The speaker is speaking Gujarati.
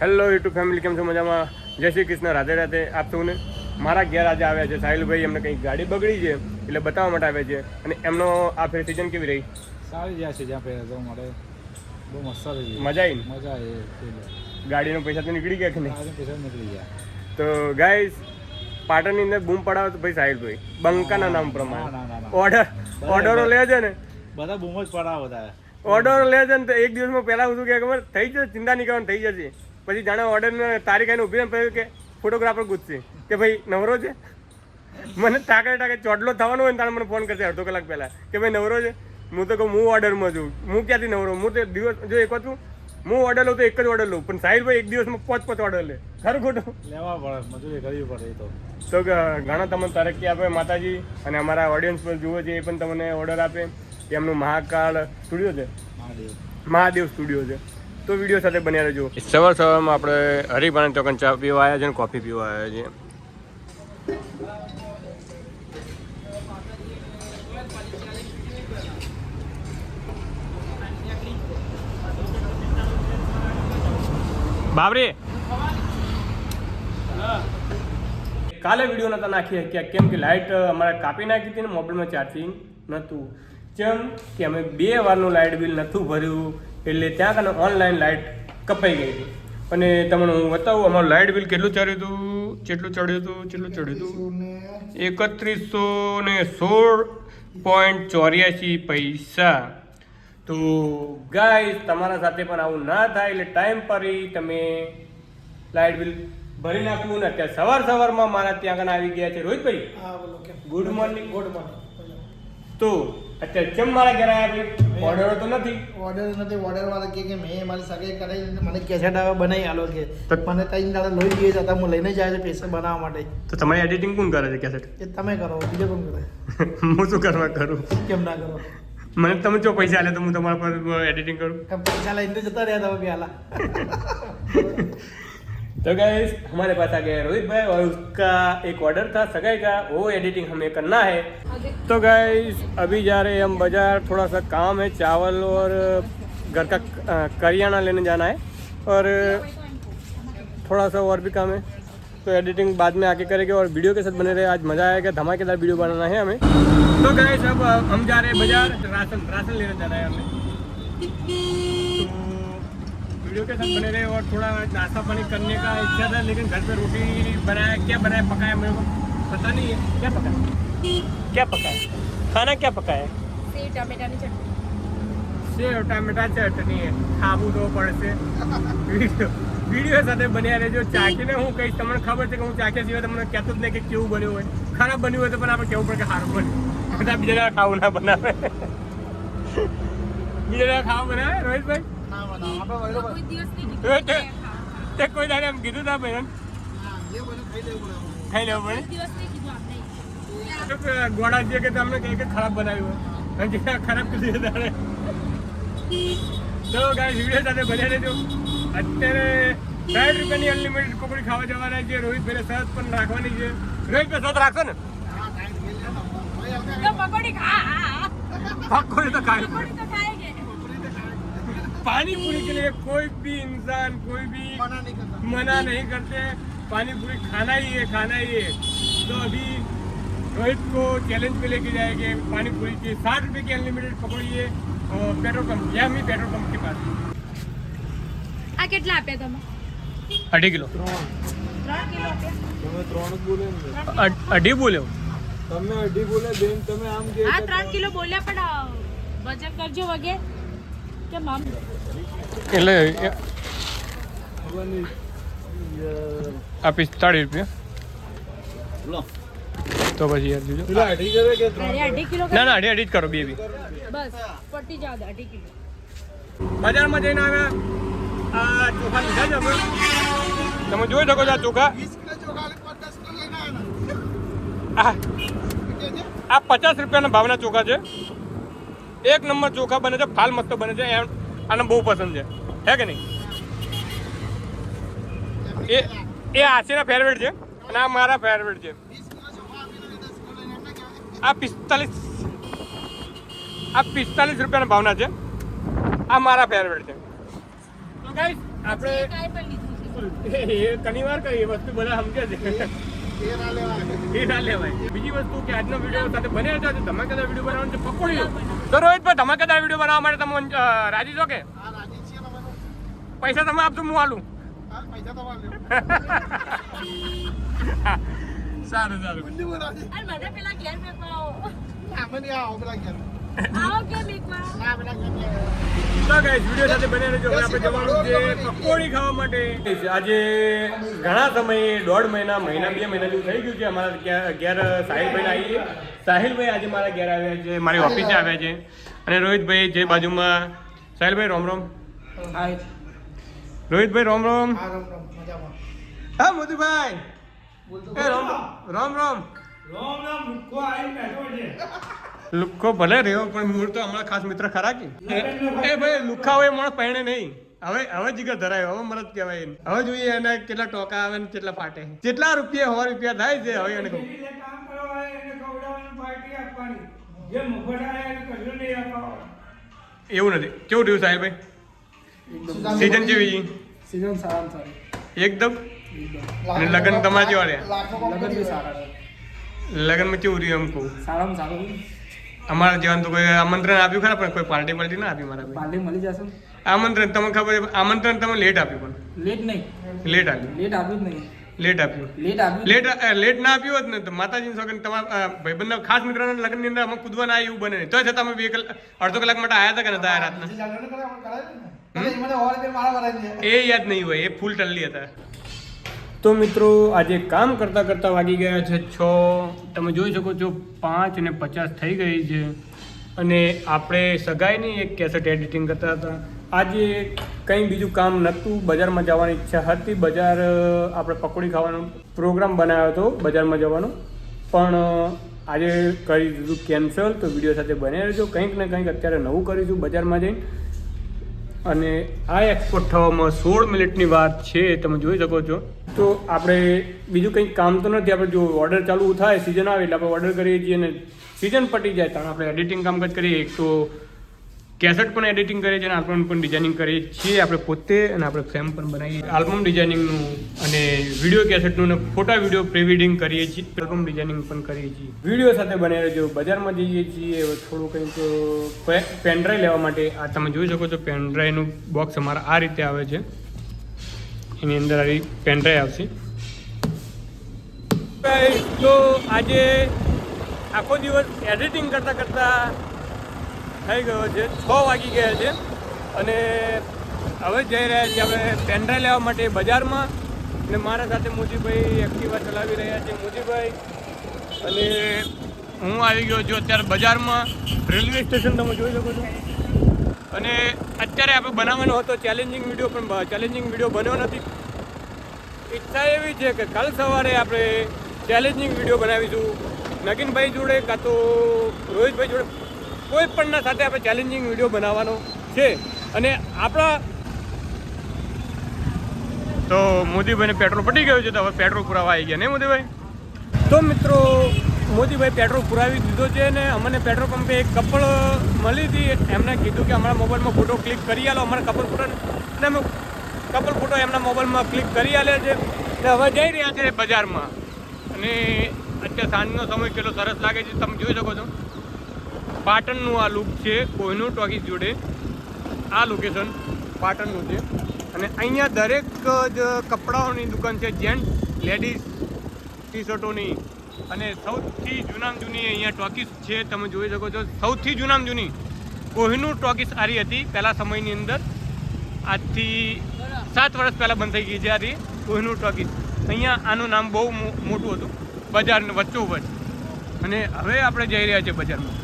હેલો યુટ્યુબ ફેમિલી કેમ છો મજામાં? જય શ્રી કૃષ્ણ રાધે રાધે. આપ સૌને મારા ઘેર આજે આવ્યા છે. સાહિલભાઈ એમને કંઈક ગાડી બગડી છે એટલે બતાવવા માટે આવ્યા છે. અને એમનો આ ફેર સિઝન કેવી રહી? સારી જ્યાં છે જ્યાં ફેર જવા માટે બહુ મસ્ત રહી મજા આવી મજા આવી ગાડીનો પૈસા તો નીકળી ગયા કે નહીં? પૈસા નીકળી ગયા. તો ગાઈસ પાટણની અંદર બૂમ પડાવો તો ભાઈ સાહિલભાઈ. બંકાના નામ પ્રમાણે. ઓર્ડર ઓર્ડરો લે છે ને? બધા બૂમ જ પડાવે બધા. ઓર્ડર લે છે ને તો એક દિવસમાં પહેલા શું કે ખબર? થઈ જશે ચિંતા નહીં કરવાની થઈ જશે. પછી જાણે ઓર્ડર તારીખ આવીને ઊભી પછી કે ફોટોગ્રાફર ગુજશે કે ભાઈ નવરો છે? મને ટાકે ટાકે ચોટલો થવાનો હોય ને તારે મને ફોન કરશે અડધો કલાક પહેલાં. કે ભાઈ નવરો છે? હું તો કહું હું ઓર્ડરમાં છું. હું ક્યાંથી નવરો? હું તો દિવસ જો એક વાત હું હું ઓર્ડર લઉં તો એક જ ઓર્ડર લઉં. પણ સાહેબ ભાઈ એક દિવસમાં પાંચ પાંચ ઓર્ડર લે. ખરું ખોટું? લેવા પડે મજૂરી કરવી પડે તો. તો ઘણા તમને તરક્કી આપે માતાજી અને અમારા ઓડિયન્સ પર જુઓ છે એ પણ તમને ઓર્ડર આપે. એમનું મહાકાળ સ્ટુડિયો છે? મહાદેવ. મહાદેવ સ્ટુડિયો છે. તો વીડિયો સાથે બન્યા રહેજો. સવાર સવારમાં આપણે હરિભાન ચોકન ચા પીવા આવ્યા છે અને કોફી પીવા આવ્યા છે. બાબરે! કાલે વીડિયો નતા નાખી શક્યા કેમ કે લાઇટ અમારે કાપી નાખી હતી ને મોબાઈલમાં ચાર્જિંગ નહોતું જેમ કે અમે બે વારનું લાઇટ બિલ નહોતું ભર્યું એટલે ત્યાં કને ઓનલાઈન લાઇટ કપાઈ ગઈ હતી. અને તમને હું બતાવું અમારું લાઇટ બિલ કેટલું ચડ્યું હતું? કેટલું ચડ્યું હતું? કેટલું ચડ્યું હતું? એકત્રીસો ને સોળ પોઈન્ટ ચોર્યાસી પૈસા. તો ગાઈસ તમારા સાથે પણ આવું ના થાય એટલે ટાઈમ પર તમે લાઇટ બિલ ભરી નાખવું ને અત્યારે સવાર સવારમાં મારા ત્યાં આગળ આવી ગયા છે. રોહિતભાઈ ગુડ મોર્નિંગ ગુડ મોર્નિંગ તો અત્યારે કેમ મારા ઘરે આવ્યા ભાઈ? ઓર્ડર તો નથી. ઓર્ડર નથી ઓર્ડર વાળા કે કે મેં મારી સગાઈ કરાવી મને કેસેટ હવે બનાવી આલો કે. તો- મને ત્રણ દાડા લોહી જોઈએ જતા હું લઈને જાય છે પૈસા બનાવવા માટે. તો તમારી એડિટિંગ કોણ કરે છે કેસેટ એ તમે કરો બીજો કોણ કરે? હું શું કરવા કરું? કેમ ના કરો? મને તમે જો પૈસા આલે તો હું તમારા પર એડિટિંગ કરું? પૈસા લઈને તો જતા રહ્યા તમે પહેલા. तो गैस हमारे पास आ गया रोहित भाई और उसका एक ऑर्डर था सगाई का, वो एडिटिंग हमें करना है। तो गैस अभी जा रहे हम बाज़ार थोड़ा सा काम है, चावल और घर का करियाना लेने जाना है। और थोड़ा सा और भी काम है। तो एडिटिंग बाद में आके करेंगे और वीडियो के साथ बने रहे। आज मज़ा आएगा, धमाकेदार वीडियो बनाना है हमें। तो गैस अब, हम जा रहे हैं बाज़ार राशन राशन लेने जाना है हमें। तो वीडियो के साथ बने रहे और थोड़ा नाश्ता पानी करने का इच्छा था लेकिन घर पे रोटी बनाया क्या बनाया पकाया मेरे को पता नहीं है क्या पकाया क्या पकाया खाना क्या पकाया સેવ ટામેટાની ચટણી સેવ ટામેટા ચટણી ખાવું તો પડશે વિડીયો વિડીયો સાથે બન્યા રહેજો ચાખીને હું કહીશ તમને ખબર છે કે હું ચાખ્યા સિવાય તમને કહેતો જ નહીં કે કેવું બન્યું હોય ખરાબ બન્યું હોય તો પણ આપણે કેવું પડે કે સારું બન્યું બધા બીજા ખાવું ના બનાવે બીજા ખાવું બનાવે રોહિતભાઈ તે- કોઈ દાડે એમ કીધું તા ભાઈ હા, ખાઈ લેવું પડે ખાઈ લેવું પડે. કોઈ દિવસ નહીં કીધું આપણે. તો કે ગોળા જે કે તમને કઈ કે ખરાબ બનાવ્યું હોય. ખરાબ કીધું તારે. તો ગાય વીડિયો સાથે બન્યા દેજો અત્યારે સાઠ રૂપિયાની અનલિમિટેડ કોકડી ખાવા જવાના છે. રોહિત ભાઈ સહજ પણ રાખવાની છે. રોહિત ભાઈ સહજ રાખશો ને? તો પકોડી ખા હા, હા. પકોડી તો ખાય. पानीपुरी के लिए कोई भी इंसान कोई भी मना नहीं करता मना नहीं करते पानीपुरी खाना ही है खाना ही है तो अभी रोहित को चैलेंज पे लेके जाएंगे पानीपुरी के साठ रुपये की अनलिमिटेड पकौड़ी है और पेट्रोल पंप यामी पेट्रोल पंप के पास આ કેટલા આપ્યા તમે અઢી કિલો તમે ત્રણ બોલ્યો અઢી બોલ્યો તમે અઢી બોલ્યા બેન તમે આમ કે હા ત્રણ કિલો બોલ્યા પણ વજન કરજો વગેરે એટલે આ પિસ્તાળીસ રૂપિયા. તો પછી યાર જોજો. ના ના અઢી અઢી જ કરો બે બી. બસ પટી જાવ અઢી કિલો. બજારમાં જઈને આવ્યા આ ચોખા લીધા છે તમે જોઈ શકો છો આ ચોખા. આ પચાસ રૂપિયાના ભાવના ચોખા છે. એક નંબર ચોખા બને છે ફાલ મસ્ત બને છે એમ આને બહુ પસંદ છે. હે કે નહીં? એ એ આશીના ફેવરેટ છે અને આ મારા ફેવરેટ છે. આ પિસ્તાલીસ આ પિસ્તાલીસ રૂપિયાના ભાવના છે. આ મારા ફેવરેટ છે. તો ગાઈસ આપણે ઘણી વાર કરી વસ્તુ બધા સમજે છે. એ ના લેવાય. બીજી વસ્તુ કે આજનો વીડિયો સાથે બને રહેજો. તો ધમાકેદાર વીડિયો બનાવવાનું છે પકોડીઓ. તો રોહિતભાઈ ધમાકેદાર વીડિયો બનાવવા માટે તમે રાજી છો કે? આ રાજી છીએ ને અમે તો. પૈસા તમે આપજો હું આલું. સારું સારું. પેલા ઘેર મેં આવો પેલા ઘેર. વીડિયો સાથે બને રહેજો. આપણે જવાનું છે પકોડી ખાવા માટે. આજે ઘણા સમયે દોઢ મહિના મહિના બે મહિના જેવું થઈ ગયું છે. અમારા ઘેર સાહિલભાઈ આવીએ સાહિલભાઈ આજે મારા ઘેર આવ્યા છે મારી ઓફિસે આવ્યા છે. અને રોહિતભાઈ જે બાજુમાં સાહિલભાઈ રોમ રોમ. રોહિતભાઈ રોમ રોમ. હા, રમ, રમ, રોમ રોમ. રોમ એ રોમ રોમ રોમ લુખ્ખો ભલે રહ્યો પણ મૂળ તો હમણાં ખાસ મિત્ર ખરા કે. એ ભાઈ લુખ્ખા હોય માણસ પહેણે નહીં. હવે હવે જીગર ધરાયો હવે મરદ કહેવાય. હવે જોઈએ એને કેટલા ટોકા આવે ને કેટલા ફાટે. કેટલા રૂપિયા સો રૂપિયા થાય છે હવે એને કહું. એવું નથી. કેવું રહ્યું સાહેબ સીઝન જેવી સીઝન સારામાં સારી. એકદમ? અને લગ્ન તમારા જેવા રહ્યા. લગ્ન લગન બી સારા લગ્નમાં કેવું રહ્યું એમ કહું? સારામાં સારું. અમારા જવાનું તો કોઈ આમંત્રણ આપ્યું ખરા પણ કોઈ પાર્ટી પાર્ટી ના આપી મારા પાર્ટી મળી જશે? આમંત્રણ તમને ખબર આમંત્રણ તમે લેટ આપ્યું લેટ નહીં. લેટ આપ્યું. લેટ આપ્યું જ નહીં. લેટ આપ્યું. લેટ આપ્યું લેટ લેટ ના આપ્યું હોત ને તો માતાજી સોગન તમારા ભાઈબંધના ખાસ મિત્રોના લગ્નની અંદર અમે કૂદવા ના એવું બને તો છતાં અમે બે કલાક અડધો કલાક માટે આવ્યા હતા કે નતા રાતના. એ યાદ નહીં હોય એ ફૂલ ટલ્લી હતા. તો મિત્રો, આજે કામ કરતાં કરતાં વાગી ગયા છે છ. તમે જોઈ શકો છો, પાંચ અને પચાસ થઈ ગઈ છે. અને આપણે સગાઈની એક કેસેટ એડિટિંગ કરતા હતા. આજે કંઈ બીજું કામ નહોતું. બજારમાં જવાની ઈચ્છા હતી. બજાર આપણે પકોડી ખાવાનો પ્રોગ્રામ બનાવ્યો હતો, બજારમાં જવાનો. પણ આજે કરી દીધું કેન્સલ તો વીડિયો સાથે બને રહેજો. કંઈક ને કંઈક અત્યારે નવું કરીશું બજારમાં જઈને. અને આ એક્સપોર્ટ થવામાં સોળ મિનિટની વાત છે, તમે જોઈ શકો છો. તો આપણે બીજું કંઈ કામ તો નથી, આપણે જો ઓર્ડર ચાલુ થાય સિઝન આવે એટલે આપણે ઓર્ડર કરીએ છીએ અને સિઝન પટી જાય ત્યારે આપણે એડિટિંગ કામકાજ કરીએ. તો કેસેટ પણ એડિટિંગ કરીએ છીએ અને આલ્બમ પણ ડિઝાઇનિંગ કરીએ છીએ આપણે પોતે અને આપણે ફ્રેમ પણ બનાવીએ આલ્બમ ડિઝાઇનિંગનું અને વીડિયો કેસેટનું અને ફોટા વીડિયો પ્રિવિડિંગ કરીએ છીએ. આલ્બમ ડિઝાઇનિંગ પણ કરીએ છીએ. વીડિયો સાથે બને રહેજો બજારમાં જઈએ છીએ થોડું કંઈક પેનડ્રાઈવ લેવા માટે. આ તમે જોઈ શકો છો પેનડ્રાઈવનું બોક્સ અમારા આ રીતે આવે છે. એની અંદર આવી પેનડ્રાઈવ આવશે. તો આજે આખો દિવસ એડિટિંગ કરતાં કરતાં થઈ ગયો છે, છ વાગી ગયા છે. અને હવે જઈ રહ્યા છીએ આપણે પેન્ડ્રાઈવ લેવા માટે બજારમાં. અને મારા સાથે મોદીભાઈ એક્ટિવા ચલાવી રહ્યા છે મોદીભાઈ અને હું આવી ગયો છું અત્યારે બજારમાં. રેલવે સ્ટેશન તમે જોઈ શકો છો. અને અત્યારે આપણે બનાવવાનો હતો ચેલેન્જિંગ વીડિયો પણ ચેલેન્જિંગ વીડિયો બન્યો નથી. ઈચ્છા એવી છે કે કાલ સવારે આપણે ચેલેન્જિંગ વીડિયો બનાવીશું. નગીનભાઈ જોડે કાં તો રોહિતભાઈ જોડે કોઈ પણના સાથે આપણે ચેલેન્જિંગ વીડિયો બનાવવાનો છે. અને આપણા તો મોદીભાઈને પેટ્રોલ પટી ગયું છે તો હવે પેટ્રોલ પુરાવા આવી ગયા ને મોદીભાઈ? તો મિત્રો મોદીભાઈ પેટ્રોલ પુરાવી દીધો છે ને અમને પેટ્રોલ પંપે એક કપલ મળી હતી. એમને કીધું કે અમારા મોબાઈલમાં ફોટો ક્લિક કરી આલો અમારા કપલ ફોટો ને અમે કપલ ફોટો એમના મોબાઈલમાં ક્લિક કરી આલે છે. ને હવે જઈ રહ્યા છે બજારમાં. અને અત્યારે સાંજનો સમય કેટલો સરસ લાગે છે તમે જોઈ શકો છો. પાટણનું આ લુક છે કોહિનૂર ટોકીઝ જોડે. આ લોકેશન પાટણનું છે. અને અહીંયા દરેક જ કપડાઓની દુકાન છે, જેન્ટ્સ, લેડીઝ ટી શર્ટોની અને સૌથી જૂનામ જૂની અહીંયા ટોકીસ છે, તમે જોઈ શકો છો. સૌથી જૂનામ જૂની કોહિનૂર ટોકીસ આરી હતી પહેલા સમયની અંદર. આજથી સાત વર્ષ પહેલાં બંધ થઈ ગઈ છે આરી કોહિનૂર ટોકીસ. અહીંયા આનું નામ બહુ મોટું હતું. બજાર વચ્ચોવચ અને હવે આપણે જઈ રહ્યા છીએ બજારમાં.